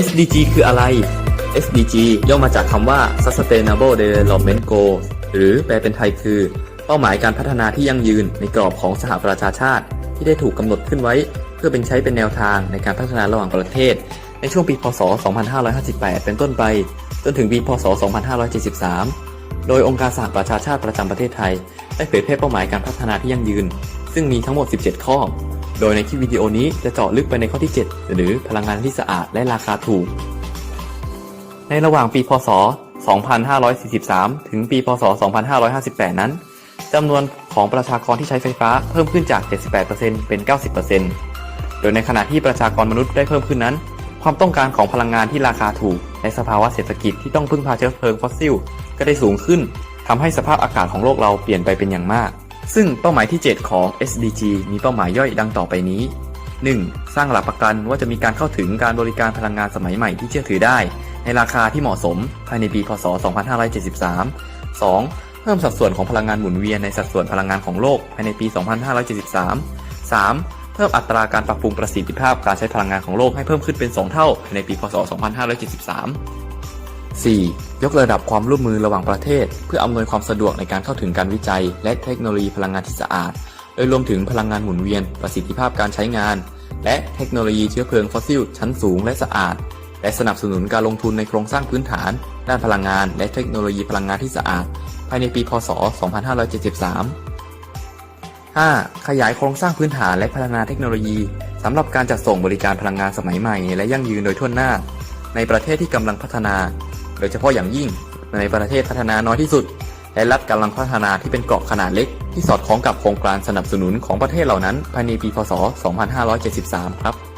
SDG คืออะไร SDG ย่อมาจากคำว่า Sustainable Development Goals หรือแปลเป็นไทยคือ เป้าหมายการพัฒนาที่ยั่งยืนในกรอบของสหประชาชาติ ที่ได้ถูกกำหนดขึ้นไว้ เพื่อเป็นใช้เป็นแนวทางในการพัฒนาระหว่างประเทศ ในช่วงปีพศ 2558 เป็นต้นไป จนถึงปีพศ 2573 โดยองค์การสหประชาชาติประจำประเทศไทย ได้เผยแพร่เป้าหมายการพัฒนาที่ยั่งยืน ซึ่งมีทั้งหมด 17 ข้อ โดยในคลิปวิดีโอนี้จะเจาะลึกไปในข้อที่ 7 หรือพลังงานที่สะอาดและราคาถูก ในระหว่างปีพศ 2543 ถึงปีพศ 2558 นั้นจำนวนของประชากรที่ใช้ไฟฟ้าเพิ่มขึ้นจาก 78%เป็น 90%โดยในขณะที่ประชากรมนุษย์ได้เพิ่มขึ้นนั้น ความต้องการของพลังงานที่ราคาถูก ในสภาวะเศรษฐกิจที่ต้องพึ่งพาเชื้อเพลิงฟอสซิล ก็ได้สูงขึ้นทำให้สภาพอากาศของโลกเราเปลี่ยนไปเป็นอย่างมาก ซึ่งเป้าหมายที่ 7 ของ SDG มีเป้าหมายย่อยดังต่อไปนี้ 1. สร้างหลักประกันว่าจะมีการเข้าถึงการบริการพลังงานสมัยใหม่ที่เชื่อถือได้ ในราคาที่เหมาะสมภายในปี พศ 2573 2. เพิ่มสัดส่วนของพลังงานหมุนเวียนในสัดส่วนพลังงานของโลกภายในปี 2573 3. เพิ่มอัตราการปรับปรุงประสิทธิภาพการใช้พลังงานของโลกให้เพิ่มขึ้นเป็น 2 เท่าภายในปี พศ 2573 4. ยกระดับความร่วมมือระหว่างประเทศ เพื่ออำนวยความสะดวกในการเข้าถึงการวิจัย และเทคโนโลยีพลังงานที่สะอาด โดยรวมถึงพลังงานหมุนเวียน ประสิทธิภาพการใช้งาน และเทคโนโลยีเชื้อเพลิงฟอสซิลชั้นสูงและสะอาด และสนับสนุนการลงทุนในโครงสร้างพื้นฐาน ด้านพลังงาน และเทคโนโลยีพลังงานที่สะอาด ภายในปี พศ 2573 5. ขยายโครงสร้างพื้นฐานและพัฒนาเทคโนโลยีสำหรับการจัดส่งบริการพลังงานสมัยใหม่ และยั่งยืนโดยทั่วหน้า ในประเทศที่กำลังพัฒนา ดยเฉพาะอย่างยิ่งในประเทศพัฒนาน้อยที่สุด และรัฐกำลังพัฒนาที่เป็นเกาะขนาดเล็ก ที่สอดคล้องกับโครงการสนับสนุนของประเทศเหล่านั้นภายในปีพศ 2573 ครับ